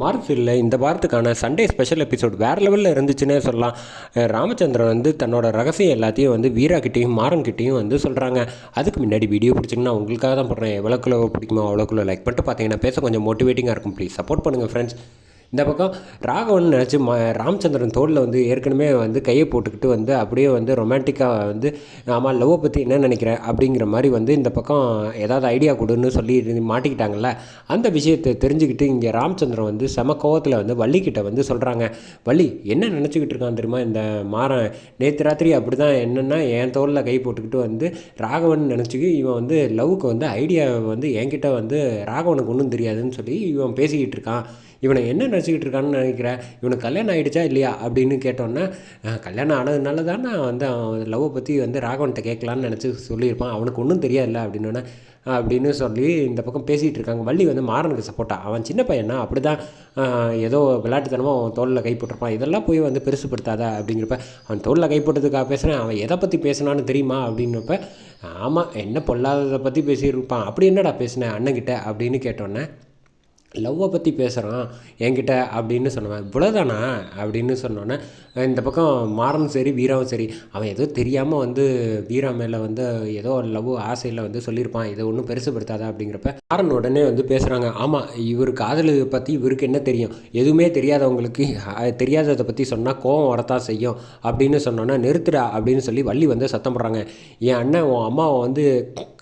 மார்ஃபில்ல இந்த வாரத்துக்கான Sunday special episode வேறு லெவலில் இருந்துச்சுன்னே சொல்லலாம். ராமச்சந்திரன் வந்து தன்னோட ரகசியம் எல்லாத்தையும் வந்து வீராக்கிட்டையும் மாறன்கிட்டையும் மாறன் கிட்டேயும் வந்து சொல்கிறாங்க அதுக்கு முன்னாடி வீடியோ பிடிச்சிங்கன்னா உங்களுக்காக தான் போடுறேன். எவ்வளோக்குள்ள பிடிக்குமோ அவ்வளோக்குள்ள லைக் பண்ணிட்டு பார்த்தீங்கன்னா பேச கொஞ்சம் மோட்டிவேட்டிங்காக இருக்கும். ப்ளீஸ் சப்போர்ட் பண்ணுங்கள் ஃப்ரெண்ட்ஸ் இந்த பக்கம் ராகவன் நினச்சி ம ராமச்சந்திரன் தோளில் வந்து ஏற்கனவே வந்து கையை போட்டுக்கிட்டு வந்து அப்படியே வந்து ரொமான்டிக்காக வந்து ஆமாம் லவ்வை பற்றி என்ன நினைக்கிறேன் அப்படிங்கிற மாதிரி வந்து இந்த பக்கம் ஏதாவது ஐடியா கொடுன்னு சொல்லி இது மாட்டிக்கிட்டாங்கல்ல. அந்த விஷயத்தை தெரிஞ்சுக்கிட்டு இங்கே ராமச்சந்திரன் வந்து செம கோவத்தில் வந்து வள்ளிக்கிட்ட வந்து சொல்கிறாங்க வள்ளி என்ன நினச்சிக்கிட்டு இருக்கான் தெரியுமா இந்த மாறன்? நேற்று ராத்திரி அப்படி தான் என்னென்னா என் தோளில் கை போட்டுக்கிட்டு வந்து ராகவன் நினச்சிக்கி இவன் வந்து லவ்வுக்கு வந்து ஐடியா வந்து என்கிட்ட வந்து ராகவனுக்கு ஒன்றும் தெரியாதுன்னு சொல்லி இவன் பேசிக்கிட்டு இருக்கான். இவனை என்ன நினச்சிக்கிட்டு இருக்கான்னு நினைக்கிறேன் இவனுக்கு கல்யாணம் ஆகிடுச்சா இல்லையா? அப்படின்னு கேட்டோன்னே கல்யாணம் ஆனதுனால தான் நான் வந்து அவன் லவ்வை பற்றி வந்து ராகவன்கிட்ட கேட்கலான்னு நினச்சி சொல்லியிருப்பான். அவனுக்கு ஒன்றும் தெரியாதுல்ல அப்படின்னோடனே அப்படின்னு சொல்லி இந்த பக்கம் பேசிகிட்டு இருக்காங்க. வள்ளி வந்து மாறனுக்கு சப்போர்ட்டாக அவன் சின்ன பையனா? அப்படி தான் ஏதோ விளையாட்டுத்தனமாக அவன் தோளில் கை போட்டிருப்பான். இதெல்லாம் போய் வந்து பெருசுப்படுத்தாத? அப்படிங்கிறப்ப அவன் தோளில் கை போட்டதுக்காக பேசுகிறேன் அவன் எதை பற்றி பேசினான்னு தெரியுமா? அப்படின்னப்ப ஆமாம் என்ன பொல்லாததை பற்றி பேசியிருப்பான். அப்படி என்னடா பேசினேன் அண்ணன்கிட்ட? அப்படின்னு கேட்டோன்னே லவ்வை பற்றி பேசுகிறான் என்கிட்ட அப்படின்னு சொன்னவன் இவ்வளோதானா அப்படின்னு சொன்னோன்னே இந்த பக்கம் மாறனும் சரி வீராவும் சரி அவன் ஏதோ தெரியாமல் வந்து வீரா மேலே வந்து ஏதோ லவ் ஆசையில் வந்து சொல்லியிருப்பான். இதை ஒன்றும் பெருசுப்படுத்தாத அப்படிங்கிறப்ப மாறன் உடனே வந்து பேசுகிறாங்க ஆமாம் இவர் காதல் பற்றி இவருக்கு என்ன தெரியும்? எதுவுமே தெரியாதவங்களுக்கு தெரியாததை பற்றி சொன்னால் கோவம் வரத்தான் செய்யும். அப்படின்னு சொன்னோன்னே நிறுத்துடா அப்படின்னு சொல்லி வள்ளி வந்து சத்தம் போடுறாங்க. என் அண்ணன் உன் அம்மாவை வந்து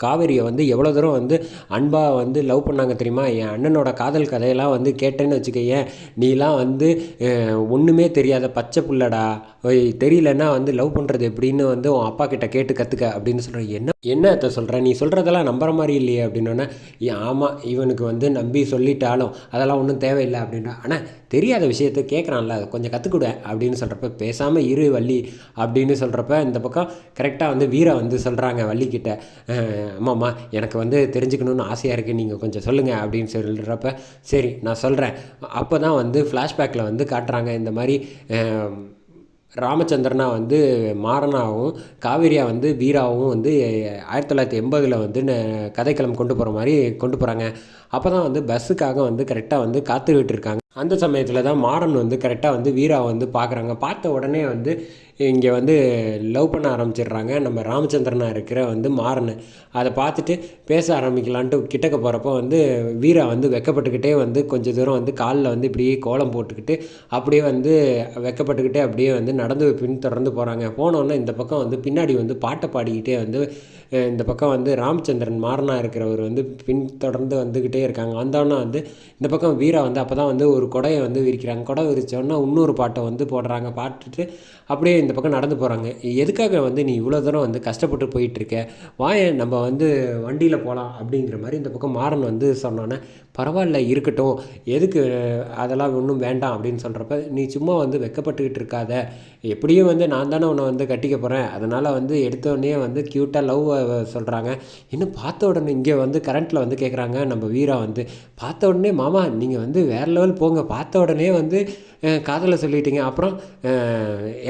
காவேரியை வந்து எவ்வளோ தூரம் வந்து அன்பாக வந்து லவ் பண்ணாங்க தெரியுமா? என் அண்ணனோட காதல் கதையெல்லாம் வந்து கேட்டேன்னு வச்சுக்கோயேன் நீலாம் வந்து ஒன்றுமே தெரியாத பச்சை புள்ளடா. தெரியலன்னா வந்து லவ் பண்ணுறது எப்படின்னு வந்து உன் அப்பா கிட்ட கேட்டு கற்றுக்க அப்படின்னு சொல்கிறேன் என்ன என்னத்த சொல்கிற நீ சொல்கிறதெல்லாம் நம்புற மாதிரி இல்லையே அப்படின்னோடனே ஆமாம் இவனுக்கு வந்து நம்பி சொல்லிட்டாலும் அதெல்லாம் ஒன்றும் தேவையில்லை அப்படின்னா ஆனால் தெரியாத விஷயத்த கேட்குறான்ல அதை கொஞ்சம் கற்றுக்கூட அப்படின்னு சொல்கிறப்ப பேசாமல் இரு வள்ளி அப்படின்னு சொல்கிறப்ப இந்த பக்கம் கரெக்டாக வந்து வீரா வந்து சொல்கிறாங்க வள்ளிக்கிட்ட. ஆமாம்மா எனக்கு வந்து தெரிஞ்சுக்கணுன்னு ஆசையாக இருக்குது நீங்கள் கொஞ்சம் சொல்லுங்கள் அப்படின்னு சொல்கிறப்ப சரி நான் சொல்கிறேன் அப்போ தான் வந்து ஃப்ளாஷ்பேக்கில் வந்து காட்டுறாங்க. இந்த மாதிரி ராமச்சந்திரனா வந்து மாறனாகவும் காவேரியா வந்து வீராவும் வந்து ஆயிரத்தி தொள்ளாயிரத்தி எண்பதில் வந்து ந- கதைக்களம் கொண்டு போகிற மாதிரி கொண்டு போகிறாங்க அப்போ தான் வந்து பஸ்ஸுக்காக வந்து கரெக்டாக வந்து காத்துக்கிட்டு இருக்காங்க. அந்த சமயத்தில் தான் மாறன் வந்து கரெக்டாக வந்து வீரா வந்து பார்க்குறாங்க பார்த்த உடனே வந்து இங்கே வந்து லவ் பண்ண ஆரம்பிச்சிடுறாங்க. நம்ம ராமச்சந்திரனா இருக்கிற வந்து மாறனு. அதை பார்த்துட்டு பேச ஆரம்பிக்கலான்ட்டு கிட்டக்க போகிறப்போ வந்து வீரா வந்து வெக்கப்பட்டுக்கிட்டே வந்து கொஞ்சம் தூரம் வந்து காலில் வந்து இப்படியே கோலம் போட்டுக்கிட்டு அப்படியே வந்து வெக்கப்பட்டுக்கிட்டே அப்படியே வந்து நடந்து பின்தொடர்ந்து போகிறாங்க போனோன்னே இந்த பக்கம் வந்து பின்னாடி வந்து பாட்டை பாடிக்கிட்டே வந்து இந்த பக்கம் வந்து ராமச்சந்திரன் மாறனா இருக்கிறவர் வந்து பின்தொடர்ந்து வந்துக்கிட்டே இருக்காங்க. வந்தோன்னே வந்து இந்த பக்கம் வீரா வந்து அப்போ தான் வந்து ஒரு கொடையை வந்து விரிக்கிறாங்க. கொடை விரிச்சோன்னா இன்னொரு பாட்டை வந்து போடுறாங்க. பாட்டுட்டு அப்படியே இந்த பக்கம் நடந்து போகிறாங்க எதுக்காக வந்து நீ இவ்வளோ தூரம் வந்து கஷ்டப்பட்டு போயிட்டுருக்க? வாயேன் நம்ம வந்து வண்டியில் போகலாம் அப்படிங்கிற மாதிரி இந்த பக்கம் மாறன் வந்து சொன்னோன்னே பரவாயில்ல இருக்கட்டும். எதுக்கு அதெல்லாம் ஒன்றும் வேண்டாம் அப்படின்னு சொல்கிறப்ப நீ சும்மா வந்து வெக்கப்பட்டுக்கிட்டு இருக்காத. எப்படியும் வந்து நான் தானே உன்னை வந்து கட்டிக்க போகிறேன் அதனால் வந்து எடுத்தோடனே வந்து க்யூட்டாக லவ் சொல்கிறாங்க இன்னும் பார்த்த உடனே இங்கே வந்து கரண்ட்டில் வந்து கேட்குறாங்க நம்ம வீரா வந்து. பார்த்த உடனே மாமா நீங்கள் வந்து வேறு லெவல் போங்க. பார்த்த உடனே வந்து காதலை சொல்லிட்டீங்க. அப்புறம்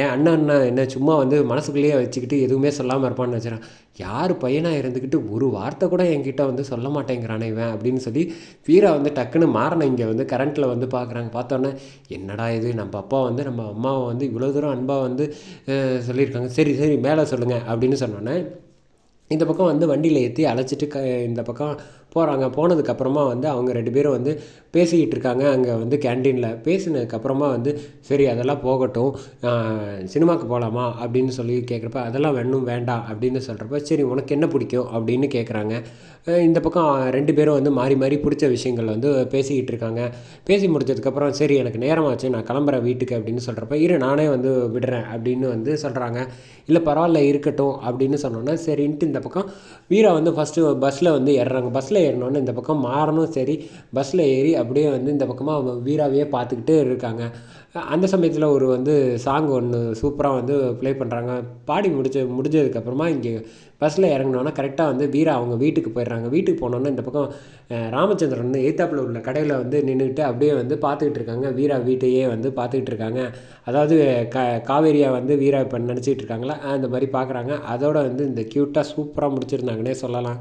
என் அண்ணன் அண்ணன் என்ன சும்மா வந்து மனசுக்குள்ளேயே வச்சுக்கிட்டு எதுவுமே சொல்லாமல் இருப்பான்னு வச்சுறான் யார் பையனாக இருந்துக்கிட்டு ஒரு வார்த்தை கூட என்கிட்ட வந்து சொல்ல மாட்டேங்கிறானே இவன் அப்படின்னு சொல்லி வீரா வந்து டக்குன்னு மாறினேன் இங்கே வந்து கரண்ட்டில் வந்து பார்க்குறாங்க பார்த்தோன்னே என்னடா இது? நம்ம அப்பா வந்து நம்ம அம்மாவை வந்து இவ்வளோ தூரம் அன்பாக வந்து சொல்லியிருக்காங்க. சரி சரி மேலே சொல்லுங்கள் அப்படின்னு சொன்னோன்னே இந்த பக்கம் வந்து வண்டியில் ஏற்றி அழைச்சிட்டு க இந்த பக்கம் போகிறாங்க போனதுக்கப்புறமா வந்து அவங்க ரெண்டு பேரும் வந்து பேசிக்கிட்டு இருக்காங்க. அங்கே வந்து கேன்டீனில் பேசினதுக்கப்புறமா வந்து சரி அதெல்லாம் போகட்டும். சினிமாவுக்கு போகலாமா அப்படின்னு சொல்லி கேட்குறப்ப அதெல்லாம் வேணும் வேண்டாம் அப்படின்னு சொல்கிறப்ப சரி உனக்கு என்ன பிடிக்கும்? அப்படின்னு கேட்குறாங்க இந்த பக்கம் ரெண்டு பேரும் வந்து மாறி மாறி பிடிச்ச விஷயங்கள் வந்து பேசிக்கிட்டு இருக்காங்க. பேசி முடிச்சதுக்கப்புறம் சரி எனக்கு நேரமாச்சு நான் கிளம்புறேன் வீட்டுக்கு அப்படின்னு சொல்கிறப்ப இரு நானே வந்து விடுறேன் அப்படின்னு வந்து சொல்கிறாங்க இல்லை பரவாயில்ல இருக்கட்டும் அப்படின்னு சொன்னோன்னா சரின்ட்டு இந்த பக்கம் வீரா வந்து ஃபஸ்ட்டு பஸ்ஸில் வந்து ஏறுறாங்க. பஸ்ஸில் ஏறினோன்னு இந்த பக்கம் மாறனும் சரி. பஸ்ஸில் ஏறி அப்படியே வந்து இந்த பக்கமாக வீராவையே பார்த்துக்கிட்டு இருக்காங்க. அந்த சமயத்தில் ஒரு வந்து சாங் ஒன்று சூப்பராக வந்து ப்ளே பண்ணுறாங்க பாடி முடிச்ச முடிஞ்சதுக்கப்புறமா இங்கே பஸ்ஸில் இறங்கினோன்னா கரெக்டாக வந்து வீரா அவங்க வீட்டுக்கு போயிடுறாங்க. வீட்டுக்கு போனோன்னே இந்த பக்கம் ராமச்சந்திரன் வந்து ஏத்தாப்பில் உள்ள கடையில் வந்து நின்றுக்கிட்டு அப்படியே வந்து பார்த்துக்கிட்டு இருக்காங்க. வீரா வீட்டையே வந்து பார்த்துக்கிட்டு இருக்காங்க. அதாவது க காவேரியா வந்து வீரா இப்போ நினச்சிக்கிட்டு இருக்காங்களா? அந்த மாதிரி பார்க்குறாங்க. அதோட வந்து இந்த க்யூட்டாக சூப்பராக முடிச்சிருந்தாங்கன்னே சொல்லலாம்.